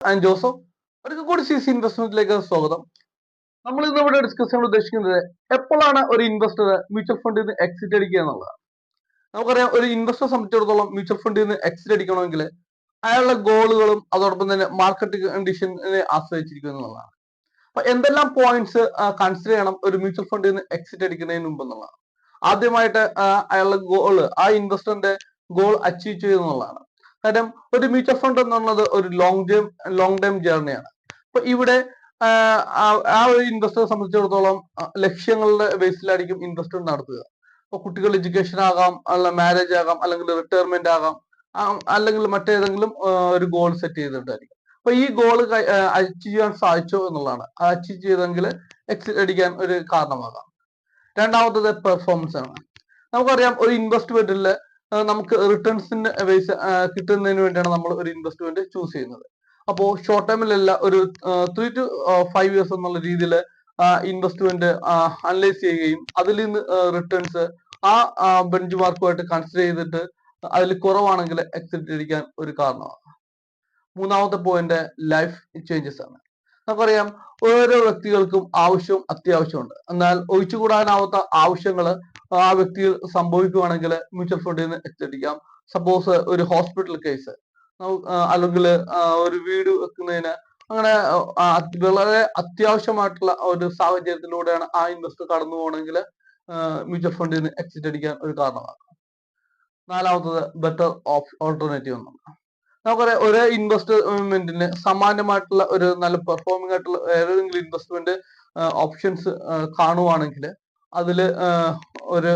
And Joseph ഒരിക്കൽ കൂടി C C ഇൻവെസ്റ്റ്മെന്റിലേക്ക് സ്വാഗതം. നമ്മൾ ഇന്ന് ഇവിടെ ഡിസ്കസ് ചെയ്യാൻ ഉദ്ദേശിക്കുന്നത് എപ്പോഴാണ് ഒരു ഇൻവെസ്റ്റർ മ്യൂച്വൽ ഫണ്ടിൽ നിന്ന് എക്സിറ്റ് അടിക്കുക എന്നുള്ളതാണ് നമുക്കറിയാം ഒരു ഇൻവെസ്റ്ററെ സംബന്ധിച്ചിടത്തോളം മ്യൂച്വൽ ഫണ്ടിൽ നിന്ന് എക്സിറ്റ് അടിക്കണമെങ്കിൽ അയാളുടെ ഗോളുകളും അതോടൊപ്പം തന്നെ മാർക്കറ്റ് കണ്ടീഷനെ ആശ്രയിച്ചിരിക്കും എന്നുള്ളതാണ്. അപ്പൊ എന്തെല്ലാം പോയിന്റ്സ് കൺസിഡർ ചെയ്യണം ഒരു മ്യൂച്വൽ ഫണ്ടിൽ നിന്ന് എക്സിറ്റ് അടിക്കുന്നതിന് മുമ്പ് എന്നുള്ളതാണ്. ആദ്യമായിട്ട് അയാളുടെ ഗോൾ ആ ഇൻവെസ്റ്ററിന്റെ ഗോൾ അച്ചീവ് ചെയ്യുന്നതാണ് കാര്യം ഒരു മ്യൂച്വൽ ഫണ്ട് എന്നുള്ളത് ഒരു ലോങ് ടേം ലോങ് ടേം ജേർണിയാണ് അപ്പൊ ഇവിടെ ആ ഒരു ഇൻവെസ്റ്ററെ സംബന്ധിച്ചിടത്തോളം ലക്ഷ്യങ്ങളുടെ ബേസിലായിരിക്കും ഇൻവെസ്റ്റ് നടത്തുക. അപ്പൊ കുട്ടികൾ എഡ്യൂക്കേഷൻ ആകാം അല്ല മാരേജ് ആകാം അല്ലെങ്കിൽ റിട്ടയർമെന്റ് ആകാം അല്ലെങ്കിൽ മറ്റേതെങ്കിലും ഒരു ഗോൾ സെറ്റ് ചെയ്തിട്ടായിരിക്കും. അപ്പൊ ഈ ഗോൾ അച്ചീവ് ചെയ്യാൻ സാധിച്ചോ എന്നുള്ളതാണ്. അച്ചീവ് ചെയ്തെങ്കിൽ എക്സിറ്റ് അടിക്കാൻ ഒരു കാരണമാകാം. രണ്ടാമത്തത് പെർഫോമൻസ് ആണ്. നമുക്കറിയാം ഒരു ഇൻവെസ്റ്റ്മെന്റിൽ നമുക്ക് റിട്ടേൺസിന് ബേസ് കിട്ടുന്നതിന് വേണ്ടിയാണ് നമ്മൾ ഒരു ഇൻവെസ്റ്റ്മെന്റ് ചൂസ് ചെയ്യുന്നത്. അപ്പോൾ ഷോർട്ട് ടൈമിലല്ല ഒരു ത്രീ ടു ഫൈവ് ഇയേഴ്സ് എന്നുള്ള രീതിയിൽ ഇൻവെസ്റ്റ്മെന്റ് അനലൈസ് ചെയ്യുകയും അതിൽ നിന്ന് റിട്ടേൺസ് ആ ബെഞ്ച് മാർക്കുമായിട്ട് കൺസിഡർ ചെയ്തിട്ട് അതിൽ കുറവാണെങ്കിൽ എക്സിറ്റ് അടിക്കാൻ ഒരു കാരണമാണ്. മൂന്നാമത്തെ പോയിന്റ് ലൈഫ് ചേഞ്ചസ് ആണ്. നമുക്കറിയാം ഓരോ വ്യക്തികൾക്കും ആവശ്യവും അത്യാവശ്യമുണ്ട്. എന്നാൽ ഒഴിച്ചുകൂടാനാവാത്ത ആവശ്യങ്ങൾ ആ വ്യക്തിയിൽ സംഭവിക്കുകയാണെങ്കിൽ മ്യൂച്വൽ ഫണ്ടിൽ നിന്ന് എത്തിക്കാം. സപ്പോസ് ഒരു ഹോസ്പിറ്റൽ കേസ് അല്ലെങ്കിൽ ഒരു വീട് വെക്കുന്നതിന് അങ്ങനെ വളരെ അത്യാവശ്യമായിട്ടുള്ള ഒരു സാഹചര്യത്തിലൂടെയാണ് ആ ഇൻവെസ്റ്റർ കടന്നു പോകണമെങ്കിൽ മ്യൂച്വൽ ഫണ്ടിൽ നിന്ന് എക്സിറ്റ് അടിക്കാൻ ഒരു കാരണമാകും നാലാമത്തത് ബെറ്റർ ഓൾട്ടർനേറ്റീവ് എന്നാണ്. നമുക്കറിയാം ഒരേ ഇൻവെസ്റ്റ്മെന്റിന് സമാനമായിട്ടുള്ള ഒരു നല്ല പെർഫോമിംഗ് ആയിട്ടുള്ള ഏതെങ്കിലും ഇൻവെസ്റ്റ്മെന്റ് ഓപ്ഷൻസ് കാണുവാണെങ്കിൽ അതിൽ ഒരു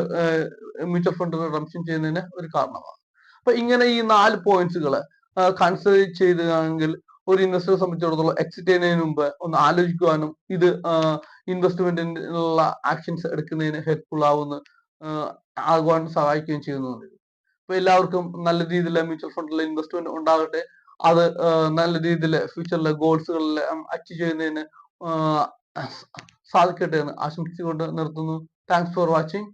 മ്യൂച്വൽ ഫണ്ട് റിഡംഷൻ ചെയ്യുന്നതിന് ഒരു കാരണമാണ്. അപ്പൊ ഇങ്ങനെ ഈ നാല് പോയിന്റ്സുകൾ കൺസിഡർ ചെയ്തെങ്കിൽ ഒരു ഇൻവെസ്റ്റർ സംബന്ധിച്ചിടത്തോളം എക്സിറ്റ് ചെയ്യുന്നതിന് മുമ്പ് ഒന്ന് ആലോചിക്കുവാനും ഇത് ഇൻവെസ്റ്റ്മെന്റിനുള്ള ആക്ഷൻസ് എടുക്കുന്നതിന് ഹെൽപ്ഫുൾ ആവുന്ന ആകുവാൻ സഹായിക്കുകയും ചെയ്യുന്നുണ്ട് അപ്പൊ എല്ലാവർക്കും നല്ല രീതിയിൽ മ്യൂച്വൽ ഫണ്ടിലെ ഇൻവെസ്റ്റ്മെന്റ് ഉണ്ടാകട്ടെ. അത് നല്ല രീതിയിൽ ഫ്യൂച്ചറിലെ ഗോൾസുകളിൽ അച്ചീവ് ചെയ്യുന്നതിന് സാധിക്കട്ടെ എന്ന് ആശംസിച്ചുകൊണ്ട് നിർത്തുന്നു. Thanks for watching